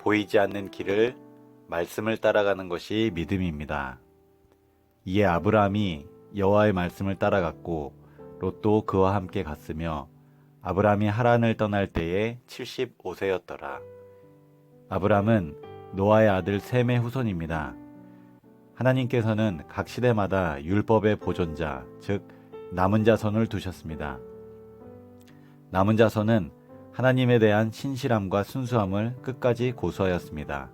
보이지 않는 길을 말씀을 따라가는 것이 믿음입니다. 이에 아브라함이 여호와의 말씀을 따라갔고 롯도 그와 함께 갔으며 아브라함이 하란을 떠날 때에 75세였더라. 아브라함은 노아의 아들 셈의 후손입니다. 하나님께서는 각 시대마다 율법의 보존자, 즉 남은 자손을 두셨습니다. 남은 자손은 하나님에 대한 신실함과 순수함을 끝까지 고수하였습니다.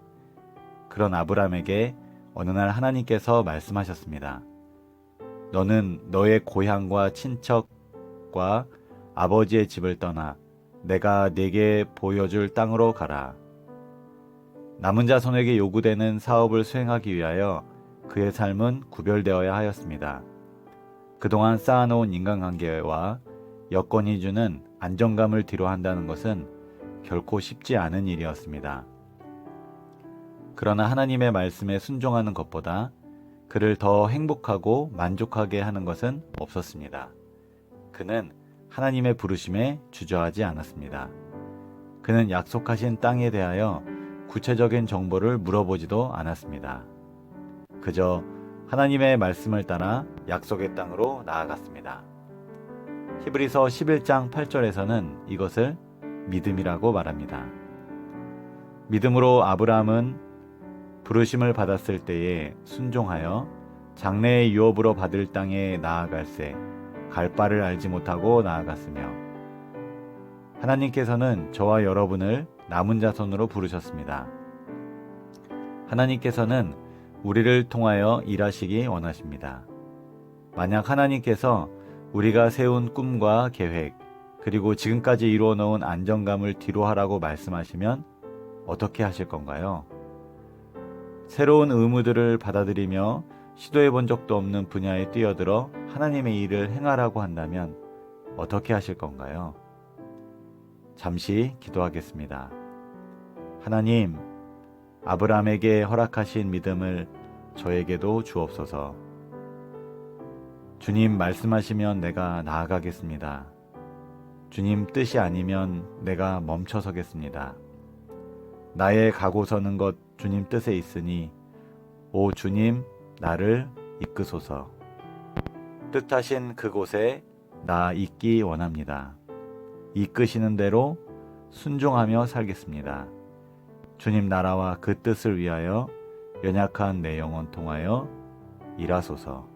그런 아브라함에게 어느 날 하나님께서 말씀하셨습니다. 너는 너의 고향과 친척과 아버지의 집을 떠나 내가 네게 보여줄 땅으로 가라. 남은 자손에게 요구되는 사업을 수행하기 위하여 그의 삶은 구별되어야 하였습니다. 그동안 쌓아놓은 인간관계와 여건이 주는 안정감을 뒤로한다는 것은 결코 쉽지 않은 일이었습니다. 그러나 하나님의 말씀에 순종하는 것보다 그를 더 행복하고 만족하게 하는 것은 없었습니다. 그는 하나님의 부르심에 주저하지 않았습니다. 그는 약속하신 땅에 대하여 구체적인 정보를 물어보지도 않았습니다. 그저 하나님의 말씀을 따라 약속의 땅으로 나아갔습니다. 히브리서 11장 8절에서는 이것을 믿음이라고 말합니다. 믿음으로 아브라함은 부르심을 받았을 때에 순종하여 장래의 유업으로 받을 땅에 나아갈새 갈 바를 알지 못하고 나아갔으며 하나님께서는 저와 여러분을 남은 자손으로 부르셨습니다. 하나님께서는 우리를 통하여 일하시기 원하십니다. 만약 하나님께서 우리가 세운 꿈과 계획, 그리고 지금까지 이루어 놓은 안정감을 뒤로 하라고 말씀하시면 어떻게 하실 건가요? 새로운 의무들을 받아들이며 시도해 본 적도 없는 분야에 뛰어들어 하나님의 일을 행하라고 한다면 어떻게 하실 건가요? 잠시 기도하겠습니다. 하나님, 아브라함에게 허락하신 믿음을 저에게도 주옵소서. 주님 말씀하시면 내가 나아가겠습니다. 주님 뜻이 아니면 내가 멈춰 서겠습니다. 나의 가고 서는 것 주님 뜻에 있으니 오 주님 나를 이끄소서. 뜻하신 그곳에 나 있기 원합니다. 이끄시는 대로 순종하며 살겠습니다. 주님 나라와 그 뜻을 위하여 연약한 내 영혼 통하여 일하소서.